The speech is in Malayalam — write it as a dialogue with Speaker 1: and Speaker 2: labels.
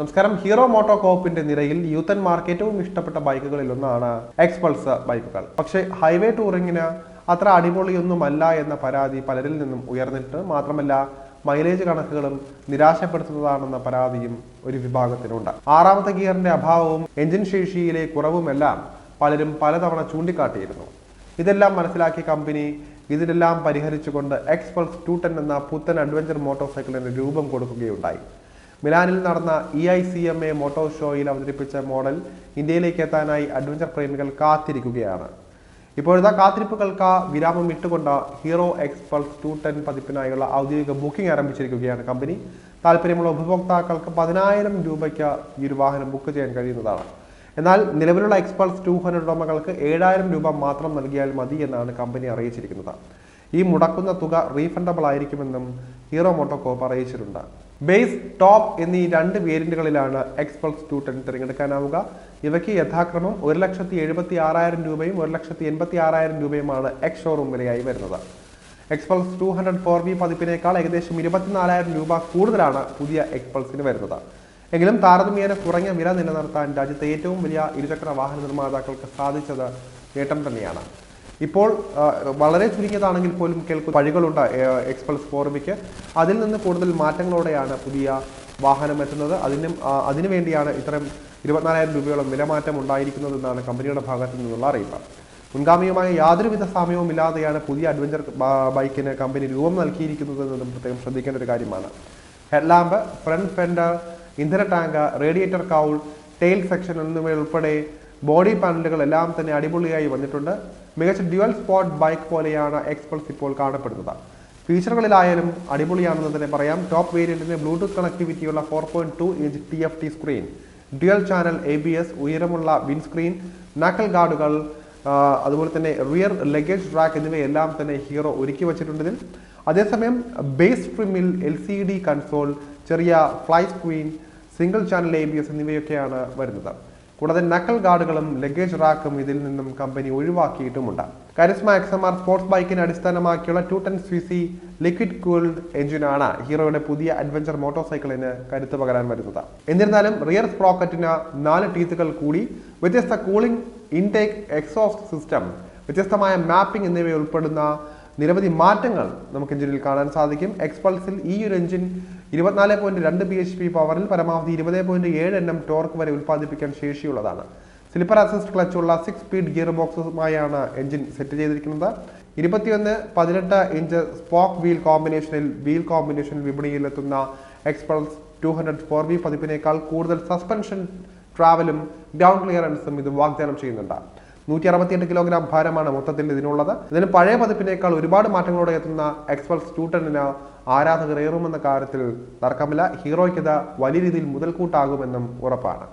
Speaker 1: നമസ്കാരം. ഹീറോ മോട്ടോ കോപ്പിന്റെ നിരയിൽ യൂത്തന്മാർക്ക് ഏറ്റവും ഇഷ്ടപ്പെട്ട ബൈക്കുകളിൽ ഒന്നാണ് എക്സ്പൾസ് ബൈക്കുകൾ. പക്ഷേ ഹൈവേ ടൂറിങ്ങിന് അത്ര അടിപൊളിയൊന്നുമല്ല എന്ന പരാതി പലരിൽ നിന്നും ഉയർന്നിട്ട് മാത്രമല്ല മൈലേജ് കണക്കുകളും നിരാശപ്പെടുത്തുന്നതാണെന്ന പരാതിയും ഒരു വിഭാഗത്തിനുണ്ട്. ആറാമത്തെ ഗിയറിന്റെ അഭാവവും എഞ്ചിൻ ശേഷിയിലെ കുറവുമെല്ലാം പലരും പലതവണ ചൂണ്ടിക്കാട്ടിയിരുന്നു. ഇതെല്ലാം മനസ്സിലാക്കിയ കമ്പനി ഇതിനെല്ലാം പരിഹരിച്ചുകൊണ്ട് എക്സ്പൾസ് ടു ടെൻ എന്ന പുത്തൻ അഡ്വഞ്ചർ മോട്ടോർ സൈക്കിളിന് രൂപം കൊടുക്കുകയുണ്ടായി. മിലാനിൽ നടന്ന E I C M A motor ഷോയിൽ അവതരിപ്പിച്ച മോഡൽ ഇന്ത്യയിലേക്ക് എത്താനായി അഡ്വഞ്ചർ പ്രേമികൾ കാത്തിരിക്കുകയാണ്. ഇപ്പോഴത്തെ കാത്തിരിപ്പുകൾക്ക് വിരാമം ഇട്ടുകൊണ്ട് ഹീറോ എക്സ്പൾസ് ടു ടെൻ പതിപ്പിനായുള്ള ഔദ്യോഗിക ബുക്കിംഗ് ആരംഭിച്ചിരിക്കുകയാണ് കമ്പനി. താല്പര്യമുള്ള ഉപഭോക്താക്കൾക്ക് പതിനായിരം രൂപയ്ക്ക് ഈ ഒരു വാഹനം ബുക്ക് ചെയ്യാൻ കഴിയുന്നതാണ്. എന്നാൽ നിലവിലുള്ള എക്സ്പൾസ് ടു ഹൺഡ്രഡ് ഉടമകൾക്ക് ഏഴായിരം രൂപ മാത്രം നൽകിയാൽ മതി എന്നാണ് കമ്പനി അറിയിച്ചിരിക്കുന്നത്. ഈ മുടക്കുന്ന തുക റീഫണ്ടബിൾ ആയിരിക്കുമെന്നും ഹീറോ മോട്ടോകോപ്പ് അറിയിച്ചിട്ടുണ്ട്. ബേസ് ടോപ്പ് എന്നീ രണ്ട് വേരിയന്റുകളിലാണ് എക്സ്പൾസ് ടു ടെൻ തിരഞ്ഞെടുക്കാനാവുക. ഇവയ്ക്ക് യഥാക്രമം ഒരു ലക്ഷത്തി എഴുപത്തി ആറായിരം രൂപയും ഒരു ലക്ഷത്തി എൺപത്തി ആറായിരം രൂപയുമാണ് എക്സ് ഷോറൂം വിലയായി വരുന്നത്. Xpulse two hundred four V പതിപ്പിനേക്കാൾ ഏകദേശം ഇരുപത്തിനാലായിരം രൂപ കൂടുതലാണ് പുതിയ എക്സ്പൾസിന് വരുന്നത്. എങ്കിലും താരതമ്യേന കുറഞ്ഞ വില നിലനിർത്താൻ രാജ്യത്തെ ഏറ്റവും വലിയ ഇരുചക്ര വാഹന നിർമ്മാതാക്കൾക്ക് സാധിച്ചത് നേട്ടം തന്നെയാണ്. ഇപ്പോൾ വളരെ ചുരുങ്ങിയതാണെങ്കിൽ പോലും കേൾക്കുന്ന വഴികളുണ്ട് എക്സ്പ്രസ് ഫോർമിക്ക് അതിൽ നിന്ന് കൂടുതൽ മാറ്റങ്ങളോടെയാണ് പുതിയ വാഹനം എത്തുന്നത്. അതിനും അതിനുവേണ്ടിയാണ് അതിനു വേണ്ടിയാണ് ഇത്തരം ഇരുപത്തിനാലായിരം രൂപയോളം വിലമാറ്റം ഉണ്ടായിരിക്കുന്നതെന്നാണ് കമ്പനിയുടെ ഭാഗത്തു നിന്നുള്ള അറിയിപ്പ്. മുൻഗാമിയുമായ യാതൊരുവിധ സാമ്യവും ഇല്ലാതെയാണ് പുതിയ അഡ്വഞ്ചർ ബൈക്കിന് കമ്പനി രൂപം നൽകിയിരിക്കുന്നത് എന്നതും പ്രത്യേകം ശ്രദ്ധിക്കേണ്ട ഒരു കാര്യമാണ്. ഹെഡ്ലാമ്പ് ഫ്രണ്ട് ഫെൻഡർ ഇന്ധന tank radiator cowl tail section എന്നിവയുൾപ്പെടെ ബോഡി പാനലുകൾ എല്ലാം തന്നെ അടിപൊളിയായി വന്നിട്ടുണ്ട്. മികച്ച ഡ്യുവൽ സ്പോട്ട് ബൈക്ക് പോലെയാണ് എക്സ്പ്രസ് ഇപ്പോൾ കാണപ്പെടുന്നത്. ഫീച്ചറുകളിലായാലും അടിപൊളിയാണെന്ന് തന്നെ പറയാം. ടോപ്പ് വേരിയന്റിന് Bluetooth കണക്ടിവിറ്റിയുള്ള four point two inch T F T screen dual channel A B S ഉയരമുള്ള വിൻസ്ക്രീൻ നാക്കൽ ഗാർഡുകൾ അതുപോലെ തന്നെ റിയർ ലഗേജ് ട്രാക്ക് എന്നിവയെല്ലാം തന്നെ ഹീറോ ഒരുക്കി വച്ചിട്ടുണ്ടതിൽ അതേസമയം ബേസ് ട്രിമിൽ എൽ സി ഡി കൺസോൾ ചെറിയ fly screen single channel A B S എന്നിവയൊക്കെയാണ് വരുന്നത്. കൂടാതെ നക്കൽ ഗാർഡുകളും ലഗേജ് റാക്കും ഇതിൽ നിന്നും company ഒഴിവാക്കിയിട്ടുമുണ്ട്. Karizma X M R sports ബൈക്കിനെ അടിസ്ഥാനമാക്കിയുള്ള two ten C C liquid cooled എഞ്ചിനാണ് ഹീറോയുടെ പുതിയ അഡ്വഞ്ചർ മോട്ടോർ സൈക്കിളിന് കരുത്ത് പകരാൻ വരുന്നത്. എന്നിരുന്നാലും റിയർ സ്പ്രോക്കറ്റിന് നാല് ടീത്തുകൾ കൂടി വ്യത്യസ്ത കൂളിംഗ് ഇൻടേക്ക് എക്സോസ്റ്റ് സിസ്റ്റം വ്യത്യസ്തമായ മാപ്പിംഗ് എന്നിവ ഉൾപ്പെടുന്ന നിരവധി മാറ്റങ്ങൾ നമുക്ക് എഞ്ചിനിൽ കാണാൻ സാധിക്കും. എക്സ്പൾസിൽ ഈ ഒരു എഞ്ചിൻ ഇരുപത്തിനാല് പോയിന്റ് രണ്ട് ബി എച്ച് പി പവറിൽ പരമാവധി ഇരുപത് പോയിന്റ് ഏഴ് എണ്ണം ടോർക്ക് വരെ ഉൽപ്പാദിപ്പിക്കാൻ ശേഷിയുള്ളതാണ്. സ്ലിപ്പർ അസിസ്റ്റ് ക്ലച്ചുള്ള സിക്സ് സ്പീഡ് ഗിയർ ബോക്സുമായാണ് എഞ്ചിൻ സെറ്റ് ചെയ്തിരിക്കുന്നത്. ഇരുപത്തിയൊന്ന് പതിനെട്ട് ഇഞ്ച് സ്പോക്ക് വീൽ കോമ്പിനേഷനിൽ wheel combination വിപണിയിലെത്തുന്ന Xpulse two hundred four V പതിപ്പിനേക്കാൾ കൂടുതൽ സസ്പെൻഷൻ ട്രാവലും ഗ്രൗണ്ട് ക്ലിയറൻസും ഇത് വാഗ്ദാനം ചെയ്യുന്നുണ്ട്. നൂറ്റി അറുപത്തിയെട്ട് കിലോഗ്രാം ഭാരമാണ് മൊത്തത്തിൽ ഇതിനുള്ളത്. ഇതിന് പഴയ പതിപ്പിനേക്കാൾ ഒരുപാട് മാറ്റങ്ങളോടെ എത്തുന്ന എക്സ്പൾസ് ടു ടെന്നിന് ആരാധകർ ഏറുമെന്ന കാര്യത്തിൽ തർക്കമില്ല. ഹീറോയ്ക്ക് ഇത് വലിയ രീതിയിൽ മുതൽക്കൂട്ടാകുമെന്നും ഉറപ്പാണ്.